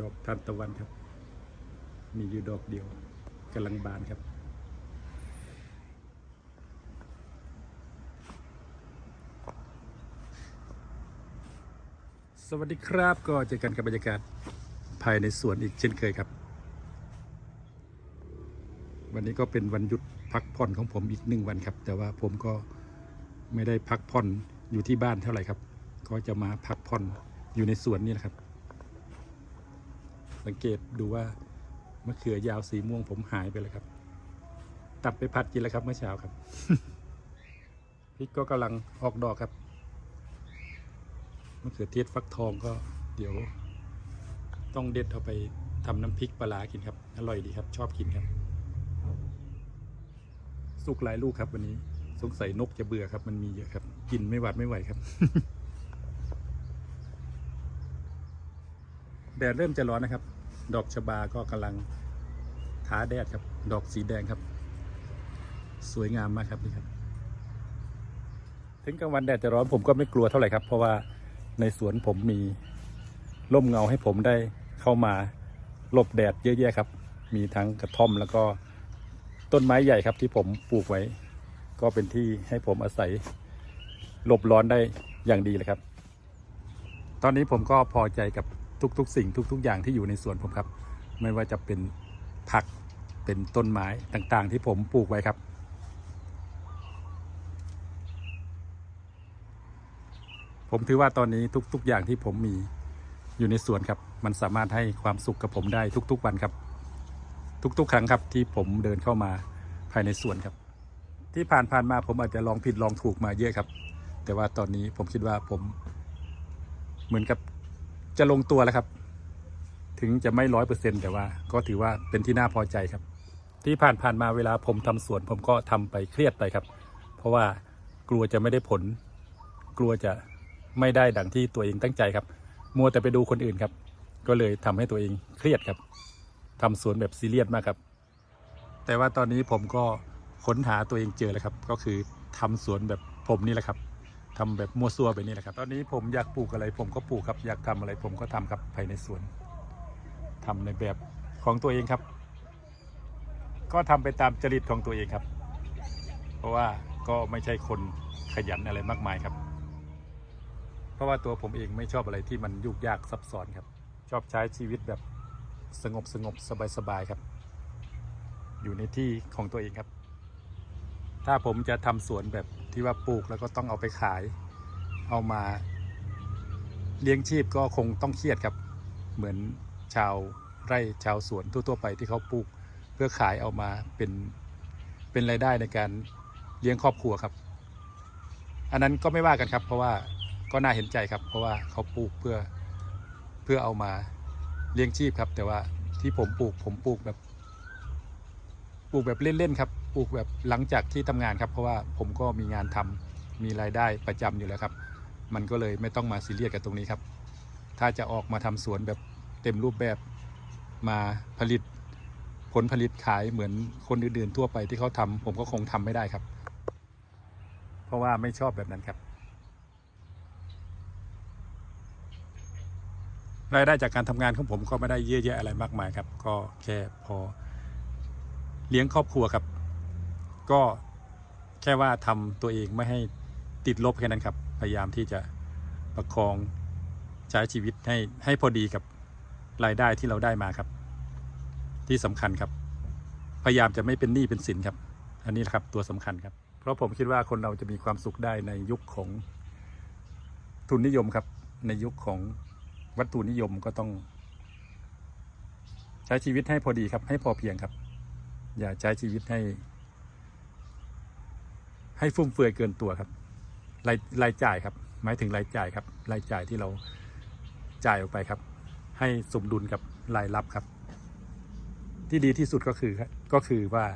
ดอกทานตะวันครับ มีอยู่ดอกเดียวกำลังบานครับสวัสดีครับก็เจอกันกับบรรยากาศภายในสวนอีกเช่นเคยครับ วันนี้ก็เป็นวันหยุดพักผ่อนของผมอีกหนึ่งวันครับ แต่ว่าผมก็ไม่ได้พักผ่อนอยู่ที่บ้านเท่าไหร่ครับ ก็จะมาพักผ่อนอยู่ในสวนนี่แหละครับ สังเกตดูว่ามะเขือยาวสีม่วงผมหายไปเลยครับ ตัดไปผัดกินแล้วครับเมื่อเช้าครับพริกก็กำลังออกดอกครับมะเขือเทศฟักทองก็เดี๋ยว ต้องเด็ดเอาไปทำน้ำพริกปลาร้ากินครับ อร่อยดีครับ ชอบกินครับ สุกหลายลูกครับวันนี้ สงสัยนกจะเบื่อครับ มันมีเยอะครับ กินไม่หวัดไม่ไหวครับ แดดเริ่มจะร้อนนะครับ ดอกชบาก็กำลังท้าแดดครับ ดอกสีแดงครับ สวยงามมากครับนี่ครับ ถึงกลางวันแดดจะร้อนผมก็ไม่กลัวเท่าไหร่ครับ เพราะว่าในสวนผมมีร่มเงาให้ผมได้เข้ามาหลบแดดเยอะแยะครับ มีทั้งกระท่อมแล้วก็ต้นไม้ใหญ่ครับที่ผมปลูกไว้ ก็เป็นที่ให้ผมอาศัยหลบร้อนได้อย่างดีเลยครับ ตอนนี้ผมก็พอใจกับ ทุก ๆ สิ่งทุก ๆ อย่างที่อยู่ในสวนผมครับ ไม่ว่าจะเป็นผักเป็นต้นไม้ต่างๆ ที่ผมปลูกไว้ครับ ผมถือว่าตอนนี้ทุก ๆ อย่างที่ผมมีอยู่ในสวนครับ มันสามารถให้ความสุขกับผมได้ทุก ๆ วันครับ ทุก ๆ ครั้งครับที่ผมเดินเข้ามาภายในสวนครับ ที่ผ่านๆมาผมอาจจะลองผิดลองถูกมาเยอะครับ แต่ว่าตอนนี้ผมคิดว่าผมเหมือนกับ จะลงตัวแล้วครับ ถึงจะไม่ร้อยเปอร์เซ็นแต่ว่า ก็ถือว่าเป็นที่น่าพอใจครับ ที่ผ่านๆมาเวลาผมทำสวน ผมก็ทำไปเครียดไปครับ เพราะว่ากลัวจะไม่ได้ผล กลัวจะไม่ได้ดังที่ตัวเองตั้งใจครับ มัวแต่ไปดูคนอื่นครับ ก็เลยทำให้ตัวเองเครียดครับทำสวนแบบซีเรียสมากครับ แต่ว่าตอนนี้ผมก็ค้นหาตัวเองเจอแล้วครับ ก็คือทำสวนแบบผมนี่แหละครับ ทำแบบมัวซั่วไปนี่แหละครับ ตอนนี้ผมอยากปลูกอะไร ผมก็ปลูกครับ อยากทำอะไรผมก็ทำครับภายในสวนทำในแบบของตัวเองครับ ก็ทำไปตามจริตของตัวเองครับ เพราะว่าก็ไม่ใช่คนขยันอะไรมากมายครับ เพราะว่าตัวผมเองไม่ชอบอะไรที่มันยุ่งยากซับซ้อนครับ ชอบใช้ชีวิตแบบสงบสงบสบายสบายครับ อยู่ในที่ของตัวเองครับ ถ้าผมจะทำสวนแบบ ที่ว่าปลูกแล้วก็ต้องเอาไปขาย เอามาเลี้ยงชีพก็คงต้องเครียดครับ เหมือนชาวไร่ชาวสวนทั่วๆไปที่เขาปลูกเพื่อขายเอามาเป็นเป็นรายได้ในการเลี้ยงครอบครัวครับ อันนั้นก็ไม่ว่ากันครับ เพราะว่าก็น่าเห็นใจครับ เพราะว่าเขาปลูกเพื่อเพื่อเอามาเลี้ยงชีพครับ แต่ว่าที่ผมปลูกผมปลูกแบบปลูกแบบเล่นๆครับ ปลูกแบบหลังจากที่ทำงานครับ เพราะว่าผมก็มีงานทำมีรายได้ประจำอยู่แล้วครับ มันก็เลยไม่ต้องมาซีเรียสกับตรงนี้ครับ ถ้าจะออกมาทำสวนแบบเต็มรูปแบบมาผลิตผลผลิตขายเหมือนคนอื่นๆทั่วไปที่เขาทำผมก็คงทำไม่ได้ครับ เพราะว่าไม่ชอบแบบนั้นครับ รายได้จากการทำงานของผมก็ไม่ได้เยอะแยะอะไรมากมายครับ ก็แค่พอเลี้ยงครอบครัวครับ ก็แค่ว่าทำตัวเองไม่ให้ติดลบแค่นั้นครับ พยายามที่จะประคองใช้ชีวิตให้ให้พอดีกับรายได้ที่เราได้มาครับ ที่สำคัญครับ พยายามจะไม่เป็นหนี้เป็นสินครับ อันนี้แหละครับตัวสำคัญครับ เพราะผมคิดว่าคนเราจะมีความสุขได้ในยุคของทุนนิยมครับ ในยุคของวัตถุนิยมก็ต้อง ใช้ชีวิตให้พอดีครับ ให้พอเพียงครับ อย่าใช้ชีวิตให้ ให้ฟุ่มเฟือยเกินตัวครับรายรายจ่ายครับ หมายถึงรายจ่ายครับรายจ่ายที่เราจ่ายออกไปครับ ให้สมดุลกับรายรับครับ ที่ดีที่สุดก็คือก็คือว่า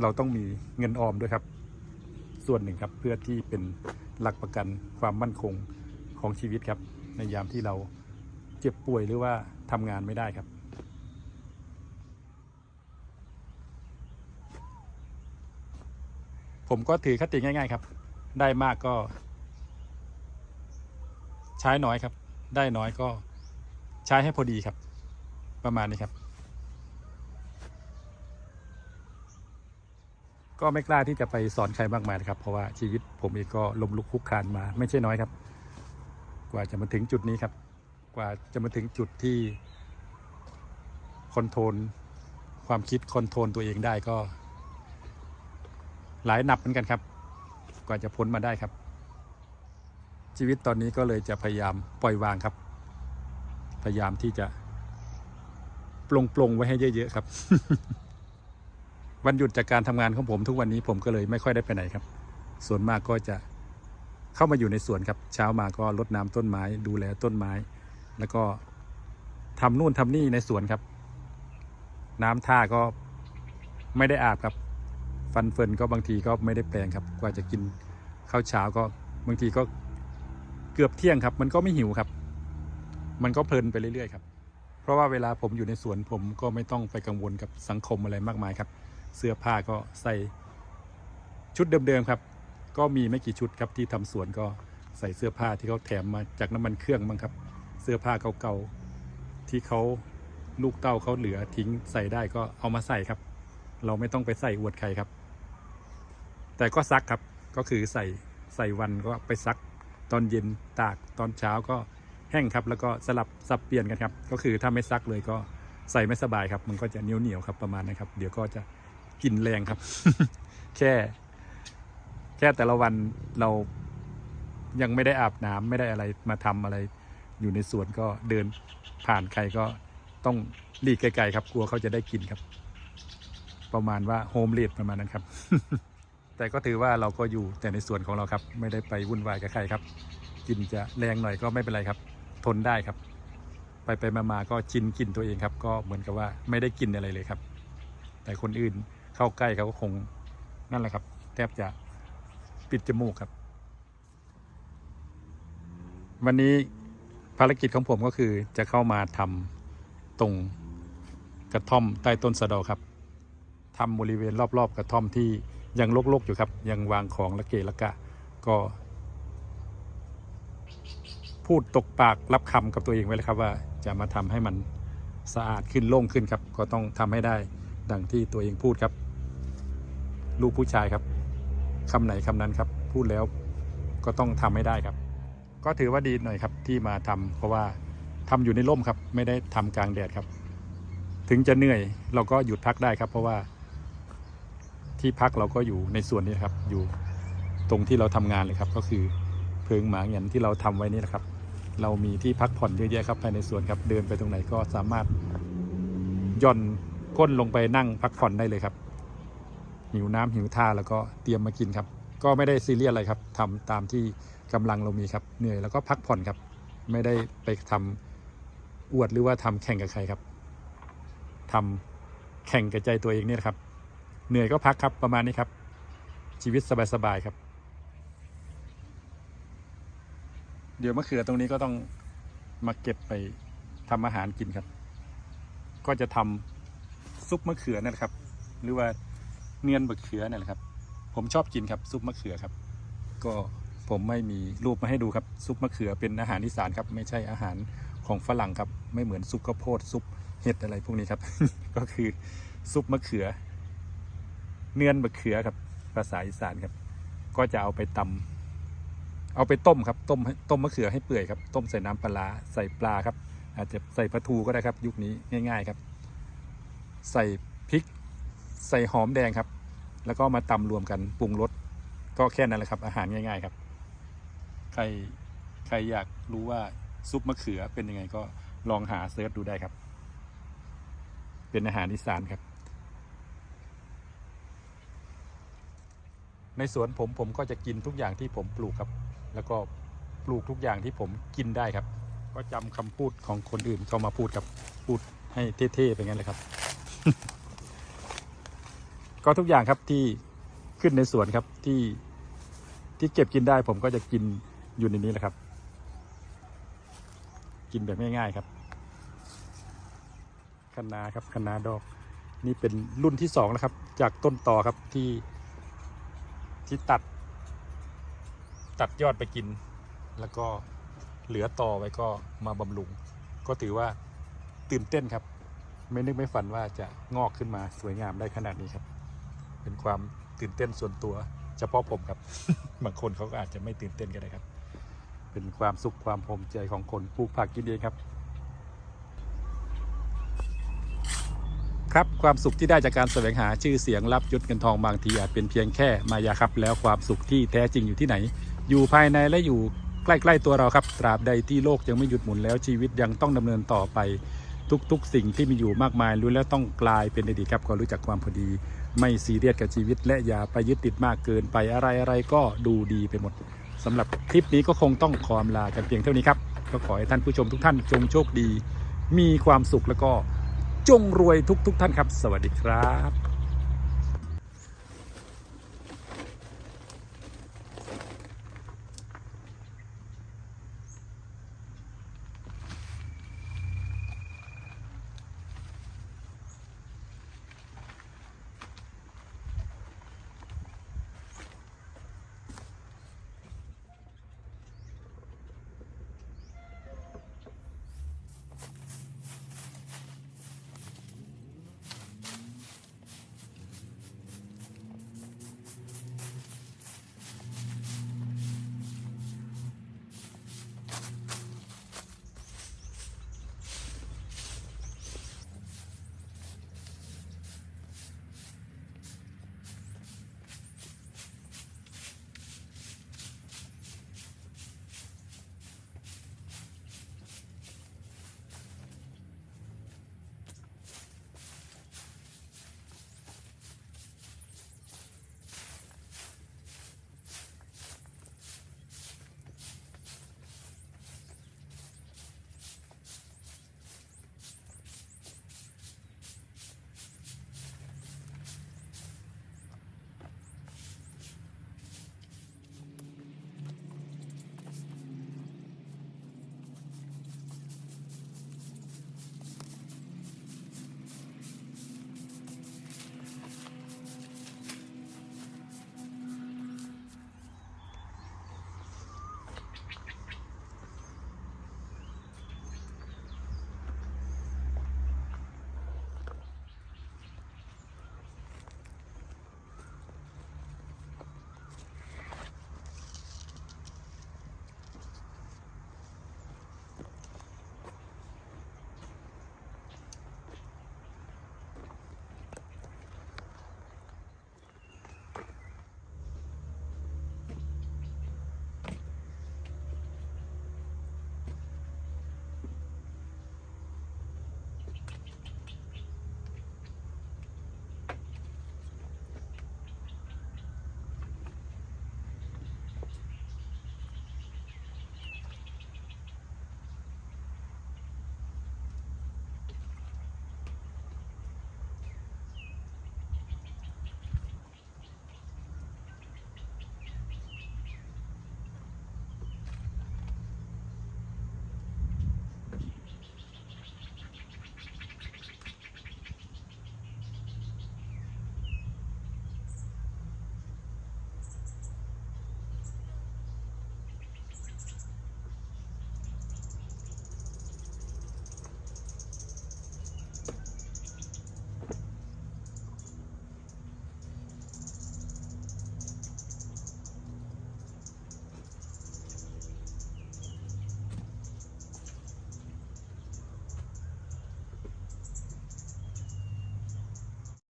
เราต้องมีเงินออมด้วยครับ ส่วนหนึ่งครับเพื่อที่เป็นหลักประกันความมั่นคงของชีวิตครับ ในยามที่เราเจ็บป่วยหรือว่าทำงานไม่ได้ครับ ผมก็ถือคติง่าย ๆ ครับ ได้มากก็ ใช้น้อยครับ ได้น้อยก็ใช้ให้พอดีครับ ประมาณนี้ครับ ก็ไม่กล้าที่จะไปสอนใครมากมายนะครับ เพราะว่าชีวิตผมเองก็ล้มลุกคลุกคลานมา ไม่ใช่น้อยครับ กว่าจะมาถึงจุดนี้ครับ กว่าจะมาถึงจุดที่คอนโทรลความคิดคอนโทรลตัวเองได้ก็ หลายนับเหมือนกันครับ กว่าจะพ้นมาได้ครับ ชีวิตตอนนี้ก็เลยจะพยายามปล่อยวางครับ พยายามที่จะปลงปลงๆไว้ให้เยอะๆครับ วันหยุดจากการทำงานของผมทุกวันนี้ผมก็เลยไม่ค่อยได้ไปไหนครับ ส่วนมากก็จะเข้ามาอยู่ในสวนครับ เช้ามาก็รดน้ำต้นไม้ ดูแลต้นไม้ แล้วก็ทำนู่นทำนี่ในสวนครับ น้ำท่าก็ไม่ได้อาบครับ ฟันเฟินก็บางทีก็ไม่ได้แปลงครับกว่าจะกินข้าวเช้าก็บางทีก็เกือบเที่ยงครับ มันก็ไม่หิวครับ มันก็เพลินไปเรื่อยๆครับเพราะว่าเวลาผมอยู่ในสวนผมก็ไม่ต้องไปกังวลกับสังคมอะไรมากมายครับ เสื้อผ้าก็ใส่ชุดเดิมๆครับ ก็มีไม่กี่ชุดครับที่ทำสวนก็ใส่เสื้อผ้าที่เขาแถมมาจากน้ำมันเครื่องบ้างครับ เสื้อผ้าเก่าๆที่เขาลูกเต้าเขาเหลือทิ้งใส่ได้ก็เอามาใส่ครับ เราไม่ต้องไปใส่อวดใครครับ แต่ก็ซักครับก็คือใส่ใส่วันก็ไปซักตอนเย็นตากตอนเช้าก็แห้งครับแล้วก็สลับสับเปลี่ยนกันครับ ก็คือถ้าไม่ซักเลยก็ใส่ไม่สบายครับ มันก็จะเหนียวเหนียวๆครับประมาณนะครับ เดี๋ยวก็จะกินแรงครับ แค่ แค่แต่ละวันเรายังไม่ได้อาบน้ำไม่ได้อะไรมาทำอะไร อยู่ในสวนก็เดินผ่านใครก็ต้องหลีกไกลๆครับกลัวเขาจะได้กินครับ ประมาณว่าโฮมเลดประมาณนั้นครับ แต่ก็ถือว่าเราก็อยู่แต่ในส่วนของเราครับ ไม่ได้ไปวุ่นวายกับใครครับ กินจะแรงหน่อยก็ไม่เป็นไรครับ ทนได้ครับ ไปไปมามาก็ชินกินตัวเองครับ ก็เหมือนกับว่าไม่ได้กินอะไรเลยครับ แต่คนอื่นเข้าใกล้เขาก็คงนั่นแหละครับ แทบจะปิดจมูกครับ วันนี้ภารกิจของผมก็คือจะเข้ามาทำตรงกระท่อมใต้ต้นสะเดอครับทำบริเวณรอบๆ กระท่อมที่ ยังลกๆอยู่ครับ ยังวางของละเกละกะ ก็ พูดตกปากรับคำกับตัวเองไว้เลยครับว่าจะมาทำให้มันสะอาดขึ้นโล่งขึ้นครับ ก็ต้องทำให้ได้ดังที่ตัวเองพูดครับ ลูกผู้ชายครับคำไหนคำนั้นครับ พูดแล้วก็ต้องทำให้ได้ครับ ก็ถือว่าดีหน่อยครับที่มาทำเพราะว่าทำอยู่ในร่มครับ ไม่ได้ทำกลางแดดครับ ถึงจะเหนื่อยเราก็หยุดพักได้ครับ เพราะว่า ที่พักเราก็อยู่ในส่วนนี้ครับอยู่ตรงที่เราทำงานเลยครับ ก็คือเพิงหมาเงียนที่เราทำไว้นี่นะครับ เรามีที่พักผ่อนเยอะแยะครับภายในสวนครับเดินไปตรงไหนก็สามารถย่อนก้นลงไปนั่งพักผ่อนได้เลยครับหิวน้ำหิวท่าแล้วก็เตรียมมากินครับ ก็ไม่ได้ซีเรียสอะไรครับทำตามที่กำลังเรามีครับเหนื่อยแล้วก็พักผ่อนครับ ไม่ได้ไปทำอวดหรือว่าทำแข่งกับใครครับทำแข่งกับใจตัวเองเนี่ยนะครับ เหนื่อยก็พักครับประมาณนี้ครับ ชีวิตสบายๆครับ เดี๋ยวมะเขือตรงนี้ก็ต้องมาเก็บไปทำอาหารกินครับ ก็จะทำซุปมะเขือนั่นแหละครับ หรือว่าเนียนมะเขือนั่นแหละครับ ผมชอบกินครับซุปมะเขือครับ ก็ผมไม่มีรูปมาให้ดูครับ ซุปมะเขือเป็นอาหารอีสานครับ ไม่ใช่อาหารของฝรั่งครับ ไม่เหมือนซุปข้าวโพดซุปเห็ดอะไรพวกนี้ครับ ก็คือซุปมะเขือ เนียนมะเขือครับ ภาษาอีสานครับ ก็จะเอาไปตำเอาไปต้มครับ ต้มต้มมะเขือให้เปื่อยครับ ต้มใส่น้ำปลาร้าใส่ปลาครับ อาจจะใส่ปลาทูก็ได้ครับ ยุคนี้ง่าย ๆครับ ใส่พริก ใส่หอมแดงครับ แล้วก็มาตำรวมกันปรุงรสก็แค่นั้นแหละครับ อาหารง่าย ๆครับ ใครใครอยากรู้ว่าซุปมะเขือเป็นยังไงก็ลองหาเซิร์ชดูได้ครับ เป็นอาหารอีสานครับ ในสวนผมผมก็จะกินทุกอย่างที่ผมปลูกครับ แล้วก็ปลูกทุกอย่างที่ผมกินได้ครับ ก็จำคำพูดของคนอื่นเข้ามาพูดครับพูดให้เท่ๆไปงั้นเลยครับ ก็ทุกอย่างครับที่ขึ้นในสวนครับที่ที่เก็บกินได้ผมก็จะกินอยู่ในนี้แหละครับ กินแบบง่ายๆครับคะน้าครับคะน้าดอก นี่เป็นรุ่นที่สองแล้วครับ จากต้นต่อครับที่ ที่ตัด ตัดยอดไปกิน แล้วก็เหลือต่อไว้ก็มาบำรุง ก็ถือว่าตื่นเต้นครับ ไม่นึกไม่ฝันว่าจะงอกขึ้นมาสวยงามได้ขนาดนี้ครับ เป็นความตื่นเต้นส่วนตัวเฉพาะผมครับ บางคนเขาก็อาจจะไม่ตื่นเต้นก็ได้ครับ เป็นความสุขความภูมิใจของคนปลูกผักกินเองครับ ครับความสุขที่ได้จากการแสวงหาชื่อเสียงรับยศเงินทองบางทีอาจเป็นเพียงแค่มายาครับ แล้วความสุขที่แท้จริงอยู่ที่ไหน อยู่ภายในและอยู่ใกล้ๆตัวเราครับตราบใดที่โลกยังไม่หยุดหมุนแล้วชีวิตยังต้องดำเนินต่อไปทุกๆ สิ่งที่มีอยู่มากมายรู้แล้วต้องกลายเป็นอดีตครับก็รู้จักความพอดี ไม่ซีเรียสกับชีวิต และอย่าไปยึดติดมากเกินไปอะไรอะไรๆก็ดูดีไปหมดสำหรับคลิปนี้ก็คงต้องขอลากันเพียงเท่านี้ครับก็ขอให้ท่านผู้ชมทุกท่านจงโชคดี มีความสุขแล้วก็ จงรวยทุก ๆทท่านครับ สวัสดีครับ